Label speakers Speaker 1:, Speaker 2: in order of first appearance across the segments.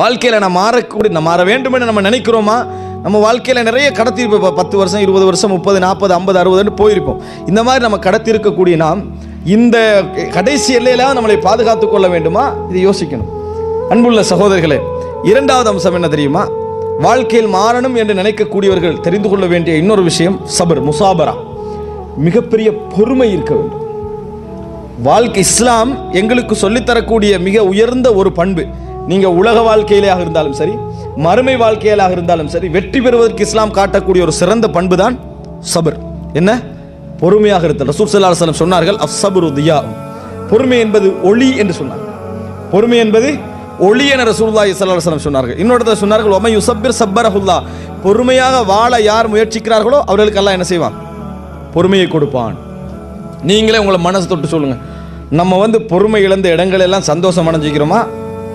Speaker 1: வாழ்க்கையில் நான் மாறக்கூடிய நான் மாற வேண்டும் என்று நம்ம நினைக்கிறோமா? நம்ம வாழ்க்கையில் நிறைய கடத்திருப்போம் இப்போ பத்து வருஷம் இருபது வருஷம் முப்பது நாற்பது ஐம்பது அறுபதுன்னு போயிருப்போம். இந்த மாதிரி நம்ம கடத்திருக்கக்கூடிய நாம் இந்த கடைசி எல்லையில நம்மளை பாதுகாத்து கொள்ள வேண்டுமா? இதை யோசிக்கணும். அன்புள்ள சகோதரர்களே இரண்டாவது அம்சம் என்ன தெரியுமா? வாழ்க்கையில் மாறணும் என்று நினைக்கக்கூடியவர்கள் தெரிந்து கொள்ள வேண்டிய இன்னொரு விஷயம் சபர் முசாபரா. மிகப்பெரிய பொறுமை இருக்க வேண்டும். வாழ்க்கை இஸ்லாம் எங்களுக்கு சொல்லித்தரக்கூடிய மிக உயர்ந்த ஒரு பண்பு. நீங்க உலக வாழ்க்கையிலாக இருந்தாலும் சரி மறுமை வாழ்க்கையிலாக இருந்தாலும் சரி வெற்றி பெறுவதற்கு இஸ்லாம் காட்டக்கூடிய ஒரு சிறந்த பண்பு தான் சபர். என்ன? பொறுமையாக இருத்தல். ரசூல் சல்லா அலைஹி சொன்னார்கள் அஸ்ஸபுரு தியா பொறுமை என்பது ஒளி என்று சொன்னார். பொறுமை என்பது ஒளி என ரசூலுல்லாஹி ஸல்லல்லாஹு அலைஹி சொன்னார்கள். இன்னொரு சொன்னார்கள் ஒமை யுசப்பிர் சப்பரஹுல்லா பொறுமையாக வாழ யார் முயற்சிக்கிறார்களோ அவர்களுக்கு எல்லாம் என்ன செய்வான்? பொறுமையை கொடுப்பான். நீங்களே உங்களை மனசு தொட்டு சொல்லுங்க. நம்ம வந்து பொறுமை இழந்த இடங்கள் எல்லாம் சந்தோஷம் அடைஞ்சிக்கிறோமா?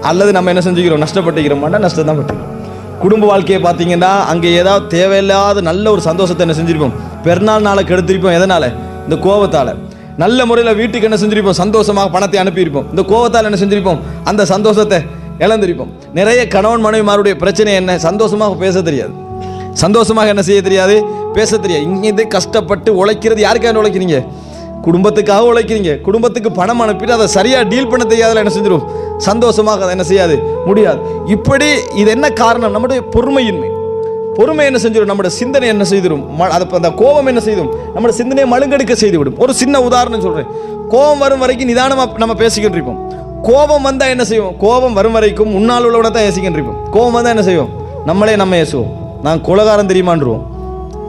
Speaker 1: அல்லது நம்ம என்ன செஞ்சுக்கிறோம்? நஷ்டப்பட்டுக்கிறோமாண்டா நஷ்டம் தான் பட்டுக்கிறோம். குடும்ப வாழ்க்கையை பார்த்தீங்கன்னா அங்கே ஏதாவது தேவையில்லாத நல்ல ஒரு சந்தோஷத்தை என்ன செஞ்சுருப்போம். பெருநாள் நாளை கெடுத்திருப்போம். எதனால்? இந்த கோவத்தால். நல்ல முறையில் வீட்டுக்கு என்ன செஞ்சுருப்போம்? சந்தோஷமாக பணத்தை அனுப்பியிருப்போம். இந்த கோவத்தால் என்ன செஞ்சுருப்போம்? அந்த சந்தோஷத்தை இழந்திருப்போம். நிறைய கணவன் மனைவிமாருடைய பிரச்சனை என்ன? சந்தோஷமாக பேச தெரியாது. சந்தோஷமாக என்ன செய்ய தெரியாது? பேச தெரியாது. இங்கே கஷ்டப்பட்டு உழைக்கிறது யாருக்காக உழைக்கிறீங்க? குடும்பத்துக்காக உழைக்கிறீங்க. குடும்பத்துக்கு பணம் அனுப்பிட்டு அதை சரியாக டீல் பண்ண தெரியாதுல என்ன செஞ்சிடும் சந்தோஷமாக அதை என்ன செய்யாது? முடியாது. இப்படி இது என்ன காரணம்? நம்முடைய பொறுமையின்மை. பொறுமை என்ன செஞ்சிடும் நம்முடைய சிந்தனை என்ன செய்திடும் ம- அந்த கோபம் என்ன செய்தும்? நம்முடைய சிந்தனையை மழுங்கெடுக்க செய்து விடும் ஒரு சின்ன உதாரணம் சொல்கிறேன் கோபம் வரும் வரைக்கும் நிதானமாக நம்ம பேசிக்கிட்டு இருப்போம் கோபம் வந்தால் என்ன செய்வோம்? கோபம் வரும் வரைக்கும் முன்னால் உள்ளவனை தான் ஏசிக்கிட்டு இருப்போம் கோபம் வந்தால் என்ன செய்வோம்? நம்மளே நம்ம ஏசுவோம். நான் குலகாரம் தெரியுமான்றுவோம்.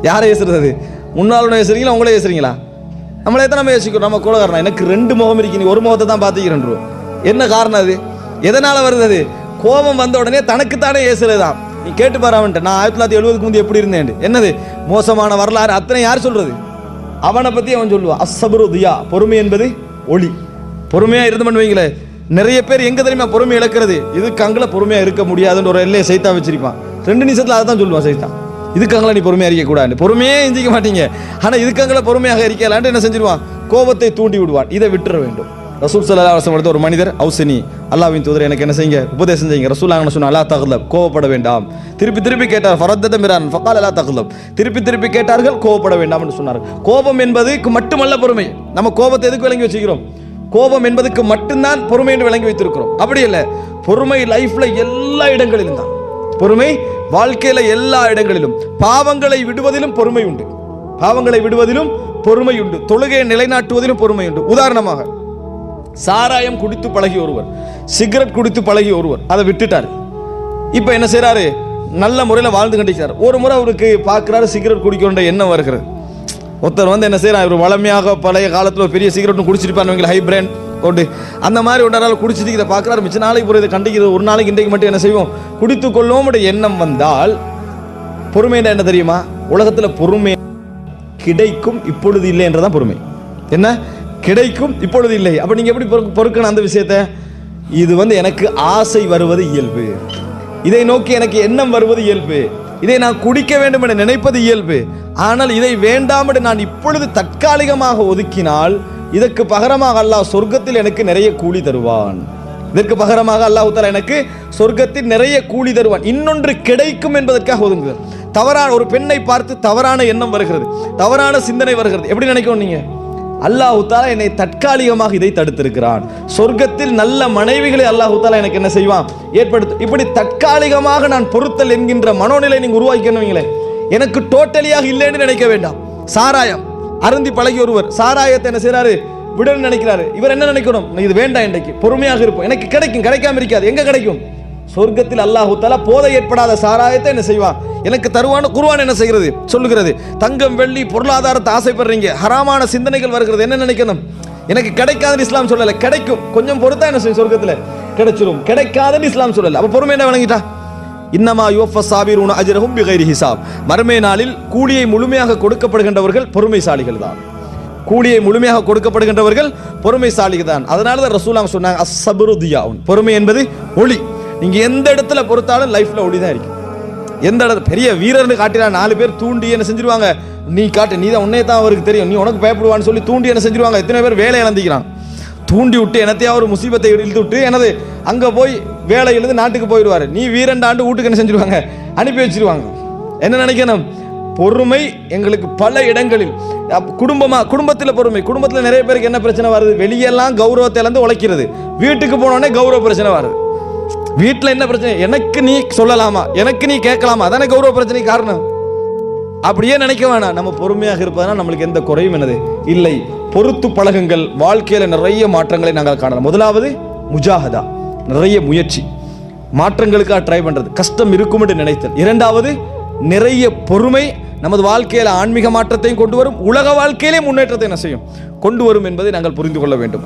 Speaker 1: யாரை ஏசுறது அது? முன்னால் ஏசுறீங்களா? உங்களே ஏசுறீங்களா? நம்மளே தான் நம்ம யோசிக்கிறோம்? நம்ம கொலகாரனா? எனக்கு ரெண்டு முகம் இருக்கு. நீ ஒரு முகத்தை தான் பார்த்துக்கிறேன் என்ன காரணம் அது? எதனால் வருது அது? கோபம் வந்த உடனே தனக்குத்தானே ஏசுறது தான். நீ கேட்டு பாரு நான் ஆயிரத்தி தொள்ளாயிரத்தி எழுபதுக்கு முந்தைய எப்படி இருந்தேன்? என்னது? மோசமான வரலாறு? அத்தனை யார் சொல்றது? அவனை பற்றி அவன் சொல்லுவான். அசபுரு தியா. பொறுமை என்பது ஒளி. பொறுமையாக இருந்து பண்ணுவீங்களே. நிறைய பேர் எங்கே தெரியுமா பொறுமை இழக்கிறது? இதுக்கு அங்கே பொறுமையாக இருக்க முடியாதுன்னு ஒரு எல்லையை சைத்தா வச்சிருப்பான். ரெண்டு நிமிஷத்தில் அதை தான் சொல்லுவான் சைத்தான். இதுக்காங்களா நீ பொறுமையாக இருக்கக்கூடாது பொறுமையே எந்திக்க மாட்டீங்க. ஆனால் இதுக்காங்கள பொறுமையாக இருக்கலான்ட்டு என்ன செஞ்சிருவான்? கோபத்தை தூண்டி விடுவான். இதை விட்டுற வேண்டும். ரசூல் சல்லா அலுவலம் எடுத்த ஒரு மனிதர் அவுசனி. அல்லாவின் தூதர் எனக்கு என்ன செய்யுங்க? உபதேசம் செய்யுங்க. ரசூல் அங்கே சொன்ன அல்லா தகுலப் கோவப்பட வேண்டாம். திருப்பி திருப்பி கேட்டார் ஃபரத்தத மிரான். ஃபக்கால் அல்லா தகுலப் திருப்பி திருப்பி கேட்டார்கள் கோவப்பட வேண்டாம் என்று சொன்னார் கோபம் என்பதுக்கு மட்டுமல்ல பொறுமை. நம்ம கோபத்தை எதுக்கு விளங்கி வச்சுக்கிறோம்? கோபம் என்பதுக்கு மட்டும்தான் பொறுமை என்று விளங்கி வைத்திருக்கிறோம். அப்படி இல்லை பொறுமை லைஃப்பில் எல்லா இடங்களிலும் தான். பொறுமை வாழ்க்கையில எல்லா இடங்களிலும். பாவங்களை விடுவதிலும் பொறுமை உண்டு. பாவங்களை விடுவதிலும் பொறுமை உண்டு. தொழுகையை நிலைநாட்டுவதிலும் பொறுமை உண்டு. உதாரணமாக சாராயம் குடித்து பழகி ஒருவர் சிகரெட் குடித்து பழகி ஒருவர் அதை விட்டுட்டார். இப்போ என்ன செய்கிறாரு நல்ல முறையில் வாழ்ந்து கண்டிக்கிறார் ஒரு முறை அவருக்கு பார்க்குறாரு சிகரெட் குடிக்கணுன்ற எண்ணம் வருகிறது. ஒருத்தர் வந்து என்ன செய்கிறார் இவர் வளமையாக பழைய காலத்தில் பெரிய சிகரெட்டும் குடிச்சிருப்பாங்க ஹை பிராண்ட் கொண்டு அந்த மாதிரி ஒன்றால் குடிச்சிட்டு இதை பார்க்குறாரு. மிச்ச நாளைக்கு போய் இதை கண்டிக்கிறது. ஒரு நாளைக்கு இன்றைக்கு மட்டும் என்ன செய்வோம்? குடித்து கொள்ளோம் எண்ணம் வந்தால் பொறுமைன்னா என்ன தெரியுமா? உலகத்தில் பொறுமை கிடைக்கும் இப்பொழுது இல்லை என்றதான் பொறுமை. என்ன? கிடைக்கும் இப்பொழுது இல்லை. அப்போ நீங்கள் எப்படி பொறு- பொறுக்கணும் அந்த விஷயத்தை? இது வந்து எனக்கு ஆசை வருவது இயல்பு. இதை நோக்கி எனக்கு எண்ணம் வருவது இயல்பு. இதை நான் குடிக்க வேண்டும் என நினைப்பது இயல்பு. ஆனால் இதை வேண்டாம் என்று நான் இப்பொழுது தற்காலிகமாக ஒதுக்கினால் இதற்கு பகரமாக அல்லாஹ் சொர்க்கத்தில் எனக்கு நிறைய கூலி தருவான். இதற்கு பகரமாக அல்லாஹ் எனக்கு சொர்க்கத்தில் நிறைய கூலி தருவான். இன்னொன்று கிடைக்கும் என்பதற்காக ஒதுங்குகிறார். தவறான ஒரு பெண்ணை பார்த்து தவறான எண்ணம் வருகிறது. தவறான சிந்தனை வருகிறது. எப்படி நினைக்கணும் நீங்க? அல்லாஹ் தாலா என்னை தற்காலிகமாக இதை தடுத்திருக்கிறான். சொர்க்கத்தில் நல்ல மனைவிகளை அல்லாஹ் தாலா எனக்கு என்ன செய்வான்? ஏற்படுத்து இப்படி தற்காலிகமாக நான் பொருத்தல் என்கின்ற மனோநிலை நீங்க உருவாக்கணுவீங்களே எனக்கு டோட்டலியாக இல்லைன்னு நினைக்க வேண்டாம். சாராயம். அருந்தி பழகி ஒருவர் சாராயத்தை என்ன செய்கிறாரு விடணும்னு நினைக்கிறாரு. இவர் என்ன நினைக்கணும்? இது வேண்டாம் இன்றைக்கு. பொறுமையாக இருப்போம். எனக்கு கிடைக்கும். கிடைக்காம இருக்காது. எங்க கிடைக்கும்? சொர்க்கத்தில் அல்லாஹு போதை ஏற்படாத சாராயத்தை என்ன செய்வான்? எனக்கு தருவான குருவான் என்ன செய்கிறது? சொல்லுகிறது. தங்கம் வெள்ளி பொருளாதாரத்தை ஆசைப்படுறீங்க. ஹராமான சிந்தனைகள் வருகிறது. என்ன நினைக்கணும்? எனக்கு கிடைக்காதுன்னு இஸ்லாம் சொல்லலை. கிடைக்கும். கொஞ்சம் பொறுத்தா என்ன செய்யும் சொர்க்கத்தில்? கிடைச்சிரும். கிடைக்காதுன்னு இஸ்லாம் சொல்லலை. அப்போ பொறுமை என்ன வணங்கிட்டா இன்னமா யுவஃப சாபிரூன அஜ்ரஹும் பிகைரி ஹிசாப். மறுமை நாளில் கூலியை முழுமையாக கொடுக்கப்படுகின்றவர்கள் பொறுமைசாலிகள் தான். கூலியை முழுமையாக கொடுக்கப்படுகின்றவர்கள் பொறுமைசாலிகள் தான். அதனால தான் ரசூலாங்க சொன்னாங்க அசபருதியாவும் பொறுமை என்பது ஒளி. நீங்க எந்த இடத்துல பொறுத்தாலும் லைஃப்பில் ஒளி தான் இருக்கு. எந்த இடத்துல பெரிய வீரர்னு காட்டினா நாலு பேர் தூண்டி என்ன செஞ்சிருவாங்க. நீ காட்டு நீ தான் உன்னே தான் அவருக்கு தெரியும். நீ உனக்கு பயப்படுவான்னு சொல்லி தூண்டி என்ன செஞ்சிருவாங்க. எத்தனை பேர் வேலை இழந்திக்கிறான் தூண்டி விட்டு எனத்தையா ஒரு முசீபத்தை இழுத்து விட்டு எனது அங்கே போய் வேலை எழுந்து நாட்டுக்கு போயிடுவார். நீ வீரண்டாண்டு வீட்டுக்கு என்ன செஞ்சிருவாங்க? அனுப்பி வச்சிருவாங்க. என்ன நினைக்கணும்? பொறுமை எங்களுக்கு பல இடங்களில் குடும்பமாக குடும்பத்தில் பொறுமை. குடும்பத்தில் நிறைய பேருக்கு என்ன பிரச்சனை வருது? வெளியெல்லாம் கௌரவத்தை இழந்து உழைக்கிறது. வீட்டுக்கு போனோடனே கௌரவ பிரச்சனை வருது. வீட்டில் என்ன பிரச்சனை? எனக்கு நீ சொல்லலாமா? எனக்கு நீ கேட்கலாமா? அதானே கௌரவ பிரச்சனை காரணம். அப்படியே நினைக்க வேணாம். நம்ம பொறுமையாக இருப்பதனால் நம்மளுக்கு எந்த குறையும் என்னது? இல்லை. பொறுத்து பழகுங்கள். வாழ்க்கையில் நிறைய மாற்றங்களை நாங்கள் காணலாம். முதலாவது முஜாகதா நிறைய முயற்சி. மாற்றங்களுக்காக ட்ரை பண்ணுறது கஷ்டம் இருக்கும் என்று நினைத்தல். இரண்டாவது நிறைய பொறுமை நமது வாழ்க்கையில் ஆன்மீக மாற்றத்தையும் கொண்டு வரும். உலக வாழ்க்கையிலே முன்னேற்றத்தை என்ன செய்யும்? கொண்டு வரும் என்பதை நாங்கள் புரிந்து கொள்ள வேண்டும்.